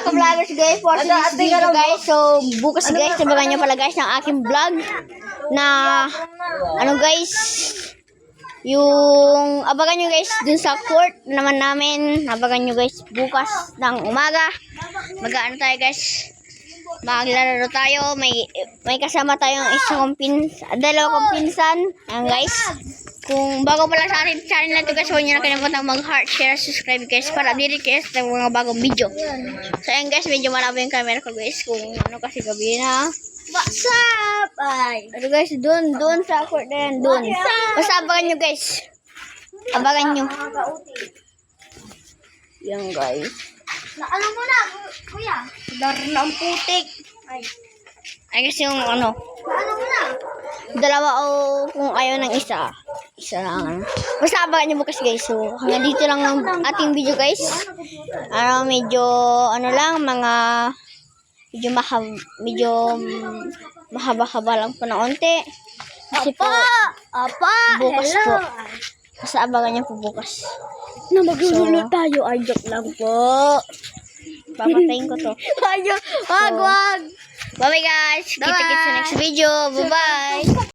ka-vloggers guys for today's video guys. So, bukas guys, sabagan nyo pala guys ng aking vlog na ano guys, yung abangan nyo guys dun sa court naman namin. Abangan nyo guys bukas ng umaga. Mag-ano tayo guys. Maglalaro tayo. May may kasama tayong isang pins, dalawa kong pinsan. Ayan guys. Kung bago pala sa ating channel na ito guys, huwag nyo na kalimutan mag-heart, share, subscribe guys para dili guys ng mga bagong video. So ayan guys, medyo malabo yung camera ko guys kung ano kasi gabi na. What's up? Ay. Ano guys, dun, dun sa court na yan, dun. Basta abangan nyo guys. Abangan nyo. Yan guys. Na, ano mo na, kuya? Dar na ang putik. Ay. Ay guys yung ano, Ano mo na? dalawa o kung ayaw ng isa. Isa lang. ano. Basta abangan nyo bukas guys. So hanggang dito lang ang ating video guys. Ano, medyo ano lang, mga medyo mahab medyo mahaba-haba lang po na onte. Kasi po, Apa! bukas hello. po. Basta abangan nyo po bukas. Na magluluto tayo. Ay, joke lang po. Papatayin ko to. Ay, wag, wag. Bye-bye guys. Kita-kita sa next video. Bye-bye.